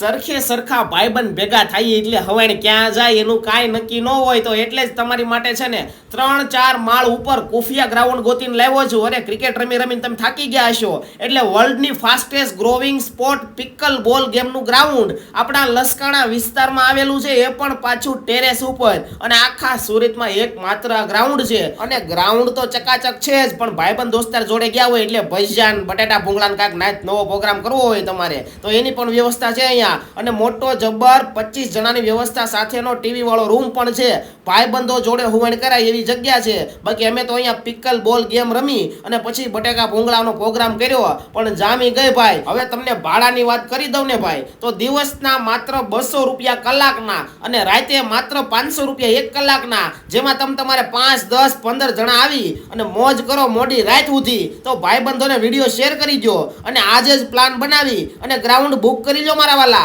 સરખે સરખા ભાઈબંધ ભેગા થાય એટલે હવાને ક્યાં જાય એનું કાંઈ નક્કી ન હોય તો એટલે જ તમારી માટે છે ને ત્રણ, ચાર માળ ઉપર કુફિયા ગ્રાઉન્ડ ગોતીને લાવ્યો છું. અરે ક્રિકેટ રમી રમીને તમે થાકી ગયા હશો. એટલે વર્લ્ડની fastest growing sport pickle ball ગેમનું ground આપણા લસકાણા વિસ્તારમાં આવેલું છે. એ પણ પાછું ટેરેસ ઉપર. અને આખા સુરતમાં એક માત્ર ગ્રાઉન્ડ છે. અને ગ્રાઉન્ડ તો ચકાચક છે જ, પણ ભાઈબંધ દોસ્તાર જોડે ગયા હોય એટલે ભજીયાન બટેટા ભૂંગળાને કાંઈક નાચ નવો પ્રોગ્રામ કરવો હોય તમારે. તો એની પણ વ્યવસ્થા છે અહીંયા. અને મોટો જબ્બર, પચીસ જણાની વ્યવસ્થા સાથેનો ટીવી વાળો રૂમ પણ છે. ભાઈબંધો જોડે હુવણ કરાય એવી જગ્યા છે. બાકી અમે તો અહીંયા પિકલ બોલ ગેમ રમી અને પછી બટેકા ભૂંગળાનો પ્રોગ્રામ કર્યો. પણ જામી ગઈ ભાઈ. હવે તમને ભાડાની વાત કરી દઉં ને ભાઈ. તો દિવસના માત્ર બસો રૂપિયા કલાકના અને રાતે માત્ર પાંચસો રૂપિયા એક કલાકના, જેમાં તમે તમારે પાંચ, દસ, પંદર જણા આવી અને મોજ કરો મોડી રાત સુધી, તો ભાઈબંધોને વીડિયો શેર કરી દો અને આજે જ પ્લાન બનાવી અને ગ્રાઉન્ડ બુક કરી લો મારા વાલા.